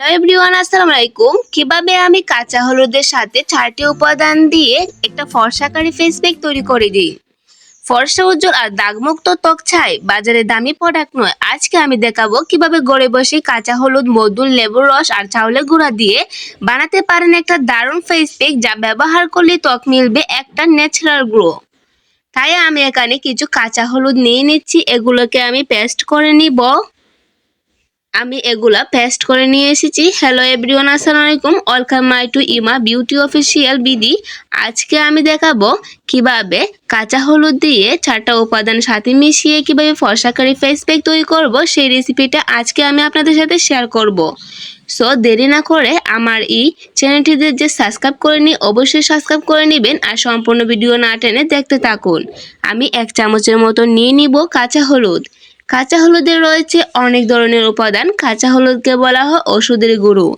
Hello everyone, আসসালামু আলাইকুম। কীভাবে আমি কাঁচা হলুদের সাথে চারটি উপাদান দিয়ে একটা ফর্সাকারী ফেস প্যাক তৈরি করে দিই? ফর্সা উজ্জ্বল আর দাগমুক্ত ত্বক ছাই, বাজারে দামি প্রোডাক্ট নয়। আজকে আমি দেখাবো কীভাবে ঘরে বসে কাঁচা হলুদ মধু লেবুর রস আর চাউলের গুঁড়া দিয়ে বানাতে পারেন একটা দারুণ ফেস প্যাক যা ব্যবহার করলে ত্বক মিলবে একটা ন্যাচারাল গ্লো তাই আমি এখানে কিছু কাঁচা হলুদ নিয়ে নিচ্ছি। এগুলোকে আমি পেস্ট করে নিব। আমি এগুলা পেস্ট করে নিয়ে এসেছি। হ্যালো এভরিওয়ান আসসালামু আলাইকুম। Welcome my to Ima beauty official BD আজকে আমি দেখাবো কীভাবে কাঁচা হলুদ দিয়ে চারটা উপাদান সাথে মিশিয়ে কীভাবে ফর্সাকারি ফেস প্যাক তৈরি করব, সেই রেসিপিটা আজকে আমি আপনাদের সাথে শেয়ার করব। সো দেরি না করে আমার এই চ্যানেলটিতে যে সাবস্ক্রাইব করে নিই অবশ্যই সাবস্ক্রাইব করে নেবেন আর সম্পূর্ণ ভিডিও না টেনে দেখতে থাকুন। আমি এক চামচের মতো নিয়ে নিব কাঁচা হলুদ। কাঁচা হলুদে রয়েছে অনেক ধরনের উপাদান। কাঁচা হলুদকে বলা হয় ওষুধের গুঁড়ো।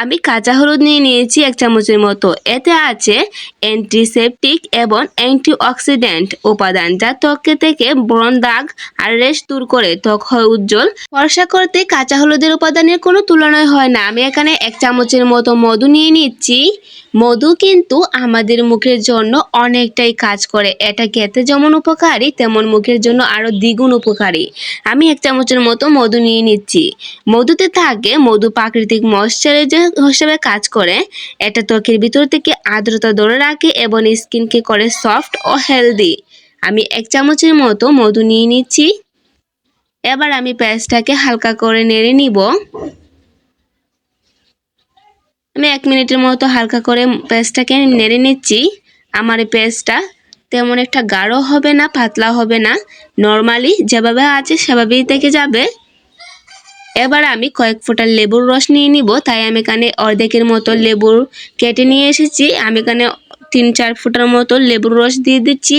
আমি কাঁচা হলুদ নিয়ে নিয়েছি এক চামচের মতো। এতে আছে অ্যান্টিসেপটিক এবং অ্যান্টিঅক্সিডেন্ট উপাদান, যা ত্বকে থেকে ব্রণ দাগ আর রেশ দূর করে, ত্বক হয় উজ্জ্বল। ফর্সা করতে কাঁচা হলুদের উপাদানের কোনো তুলনায় হয় না। আমি এখানে এক চামচের মতো মধু নিয়ে নিচ্ছি। মধু কিন্তু আমাদের মুখের জন্য অনেকটাই কাজ করে। এটা খেতে যেমন উপকারী, তেমন মুখের জন্য আরও দ্বিগুণ উপকারী। আমি এক চামচের মতো মধু নিয়ে নিচ্ছি। মধুতে থাকে মধু প্রাকৃতিক ময়শ্চারাইজার হিসেবে কাজ করে, এটা ত্বকের ভিতর থেকে আর্দ্রতা ধরে রাখে এবং স্কিনকে করে সফট ও হেলদি। আমি এক চামচের মতো মধু নিয়ে নিচ্ছি। এবার আমি পেঁয়াজটাকে হালকা করে নেড়ে নিব। আমি এক মিনিটের মতো হালকা করে পেঁয়াজটাকে নেড়ে নিচ্ছি। আমার এই পেঁয়াজটা তেমন একটা গাঢ় হবে না, পাতলা হবে না। নর্মালি যেভাবে আছে সেভাবেই থেকে যাবে। এবার আমি কয়েক ফোঁটা লেবুর রস নিয়ে নিব। তাই আমি এখানে অর্ধেকের মতো লেবুর কেটে নিয়ে এসেছি। আমি এখানে তিন চার ফুটার মতো লেবুর রস দিয়ে দিচ্ছি।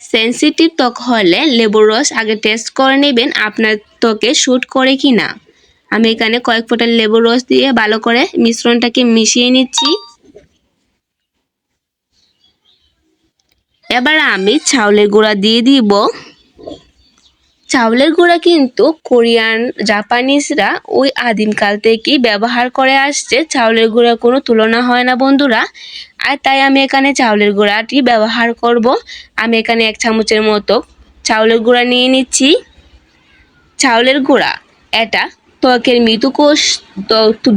সেন্সিটিভ ত্বক হলে লেবুর রস আগে টেস্ট করে নেবেন। আপনার ত্বকে শ্যুট করে কি না আমি এখানে কয়েক ফোঁটা লেবুর রস দিয়ে ভালো করে মিশ্রণটাকে মিশিয়ে নিচ্ছি। এবার আমি চাউলের গুঁড়া দিয়ে দিব। চাউলের গুঁড়া কিন্তু কোরিয়ান, জাপানিজরা ওই আদিমকাল থেকেই ব্যবহার করে আসছে। চাউলের গুঁড়া কোনো তুলনা হয় না বন্ধুরা। আর তাই আমি এখানে চাউলের গুঁড়াটি ব্যবহার করব। আমি এখানে এক চামচের মতো চাউলের গুঁড়া নিয়ে নিচ্ছি। চাউলের গুঁড়া, এটা ত্বকের মৃদুকোষ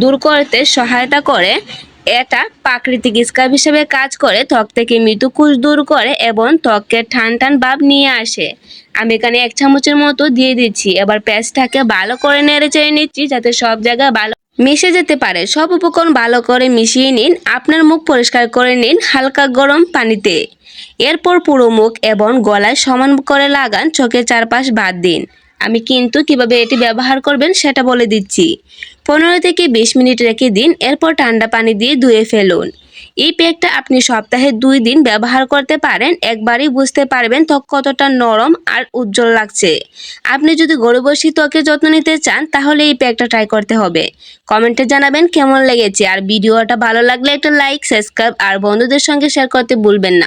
দূর করতে সহায়তা করে। এটা প্রাকৃতিক স্কার্ফ হিসেবে কাজ করে। ত্বক থেকে মৃদুকোষ দূর করে এবং ত্বকের ঠান টান ভাব নিয়ে আসে। আমি এখানে এক চামচের মতো দিয়ে দিচ্ছি। এবার পেঁয়াজটাকে ভালো করে নেড়ে চেড়ে নিচ্ছি যাতে সব জায়গায় ভালো মিশে যেতে পারে। সব উপকরণ ভালো করে মিশিয়ে নিন। আপনার মুখ পরিষ্কার করে নিন হালকা গরম পানিতে। এরপর পুরো মুখ এবং গলায় সমান করে লাগান। চোখের চারপাশ বাদ দিন। আমি কিন্তু কীভাবে এটি ব্যবহার করবেন সেটা বলে দিচ্ছি। পনেরো থেকে বিশ মিনিট রেখে দিন, এরপর ঠান্ডা পানি দিয়ে ধুয়ে ফেলুন। এই প্যাকটা আপনি সপ্তাহে দুই দিন ব্যবহার করতে পারেন, একবারই বুঝতে পারবেন ত্বক কতটা নরম আর উজ্জ্বল লাগছে। আপনি যদি গরু বসি ত্বকের যত্ন নিতে চান, তাহলে এই প্যাকটা ট্রাই করতে হবে। কমেন্টে জানাবেন কেমন লেগেছে, আর ভিডিওটা ভালো লাগলে একটা লাইক সাবস্ক্রাইব আর বন্ধুদের সঙ্গে শেয়ার করতে ভুলবেন না।